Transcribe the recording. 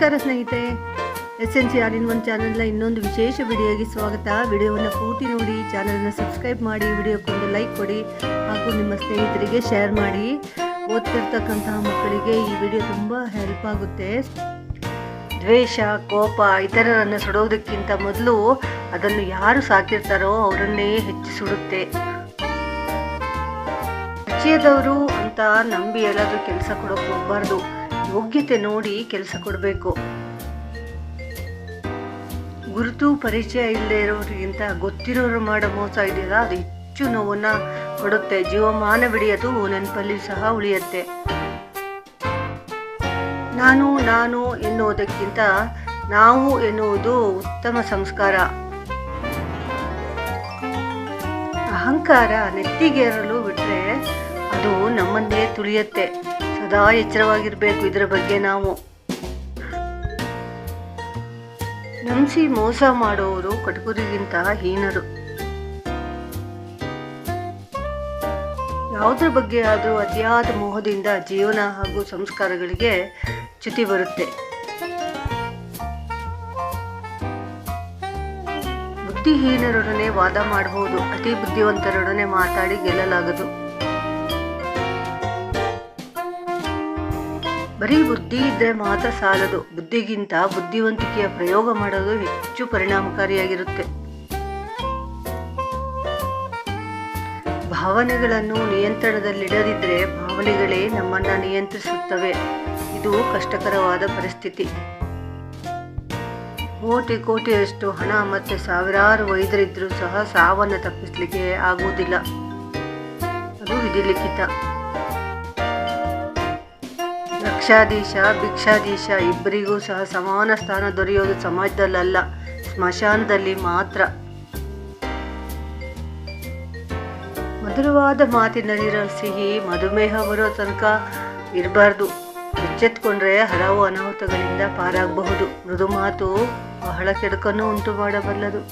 ನಮಸ್ಕಾರ ಸ್ನೇಹಿತೆ S N C R in one ಚಾನಲ್ನ ಇನ್ನೊಂದು ವಿಶೇಷ ವಿಡಿಯೋಗೆ ಸ್ವಾಗತ. ವಿಡಿಯೋವನ್ನು ಪೂರ್ತಿ ನೋಡಿ ಚಾನಲನ್ನು ಸಬ್ಸ್ಕ್ರೈಬ್ ಮಾಡಿ ವಿಡಿಯೋಕ್ಕೊಂದು ಲೈಕ್ ಕೊಡಿ ಹಾಗೂ ನಿಮ್ಮ ಸ್ನೇಹಿತರಿಗೆ ಶೇರ್ ಮಾಡಿ. ಓದ್ತಿರ್ತಕ್ಕಂತಹ ಮಕ್ಕಳಿಗೆ ಈ ವಿಡಿಯೋ ತುಂಬ ಹೆಲ್ಪ್ ಆಗುತ್ತೆ. ದ್ವೇಷ, ಕೋಪ ಇತರರನ್ನು ಸುಡೋದಕ್ಕಿಂತ ಮೊದಲು ಅದನ್ನು ಯಾರು ಸಾಕಿರ್ತಾರೋ ಅವರನ್ನೇ ಹೆಚ್ಚು ಸುಡುತ್ತೆ. ಪರಿಚಯದವರು ಅಂತ ನಂಬಿ ಎಲ್ಲಾದರೂ ಕೆಲಸ ಕೊಡೋಕೆ ಹೋಗ್ಬಾರ್ದು. ಯೋಗ್ಯತೆ ನೋಡಿ ಕೆಲಸ ಕೊಡಬೇಕು. ಗುರುತು ಪರಿಚಯ ಇಲ್ಲದೆ ಇರೋರಿಗಿಂತ ಗೊತ್ತಿರೋರು ಮಾಡೋ ಮೋಸ ಇದೆಯಲ್ಲ, ಅದು ಹೆಚ್ಚು ನೋವನ್ನ ಕೊಡುತ್ತೆ. ಜೀವಮಾನ ಅದು ನೆನಪಲ್ಲಿ ಸಹ ಉಳಿಯುತ್ತೆ. ನಾನು ನಾನು ಎನ್ನುವುದಕ್ಕಿಂತ ನಾವು ಎನ್ನುವುದು ಉತ್ತಮ ಸಂಸ್ಕಾರ. ಅಹಂಕಾರ ನೆತ್ತಿಗೇರಲು ಬಿಟ್ರೆ ಅದು ನಮ್ಮನ್ನೇ ತುಳಿಯುತ್ತೆ. ಸದಾ ಎಚ್ಚರವಾಗಿರ್ಬೇಕು ಇದರ ಬಗ್ಗೆ ನಾವು ನಂಬಿಸಿ ಮೋಸ ಮಾಡುವವರು ಕಟಕುರಿಗಿಂತ ಹೀನರು. ಯಾವುದ್ರ ಬಗ್ಗೆ ಆದರೂ ಅತಿಯಾದ ಮೋಹದಿಂದ ಜೀವನ ಹಾಗೂ ಸಂಸ್ಕಾರಗಳಿಗೆ ಚ್ಯುತಿ ಬರುತ್ತೆ. ಬುದ್ಧಿಹೀನರೊಡನೆ ವಾದ ಮಾಡಬಹುದು ಅತಿ ಬುದ್ಧಿವಂತರೊಡನೆ ಮಾತಾಡಿ ಗೆಲ್ಲಲಾಗದು. ಬರೀ ಬುದ್ಧಿ ಇದ್ರೆ ಮಾತ್ರ ಸಾಲದು. ಬುದ್ಧಿಗಿಂತ ಬುದ್ಧಿವಂತಿಕೆಯ ಪ್ರಯೋಗ ಮಾಡೋದು ಹೆಚ್ಚು ಪರಿಣಾಮಕಾರಿಯಾಗಿರುತ್ತೆ. ಭಾವನೆಗಳನ್ನು ನಿಯಂತ್ರಣದಲ್ಲಿಡದಿದ್ರೆ ಭಾವನೆಗಳೇ ನಮ್ಮನ್ನ ನಿಯಂತ್ರಿಸುತ್ತವೆ. ಇದು ಕಷ್ಟಕರವಾದ ಪರಿಸ್ಥಿತಿ. ಕೋಟಿ ಕೋಟಿಯಷ್ಟು ಹಣ ಮತ್ತೆ ಸಾವಿರಾರು ವೈದ್ಯರಿದ್ದರೂ ಸಹ ಸಾವನ್ನು ತಪ್ಪಿಸಲಿಕ್ಕೆ ಆಗುವುದಿಲ್ಲ. ಅದು ವಿಧಿಲಿಖಿತ. ಲಕ್ಷಾಧೀಶ ಭಿಕ್ಷಾಧೀಶ ಇಬ್ಬರಿಗೂ ಸಹ ಸಮಾನ ಸ್ಥಾನ ದೊರೆಯೋದು ಸಮಾಜದಲ್ಲಲ್ಲ, ಸ್ಮಶಾನದಲ್ಲಿ ಮಾತ್ರ. ಮಧುರವಾದ ಮಾತಿನಲ್ಲಿರೋ ಸಿಹಿ ಮಧುಮೇಹ ಬರೋ ತನಕ ಇರಬಾರ್ದು. ಎಚ್ಚೆತ್ಕೊಂಡ್ರೆ ಹಲವು ಅನಾಹುತಗಳಿಂದ ಪಾರಾಗಬಹುದು. ಮೃದು ಮಾತು ಬಹಳ ಕೆಡುಕನ್ನು ಉಂಟು ಮಾಡಬಲ್ಲದು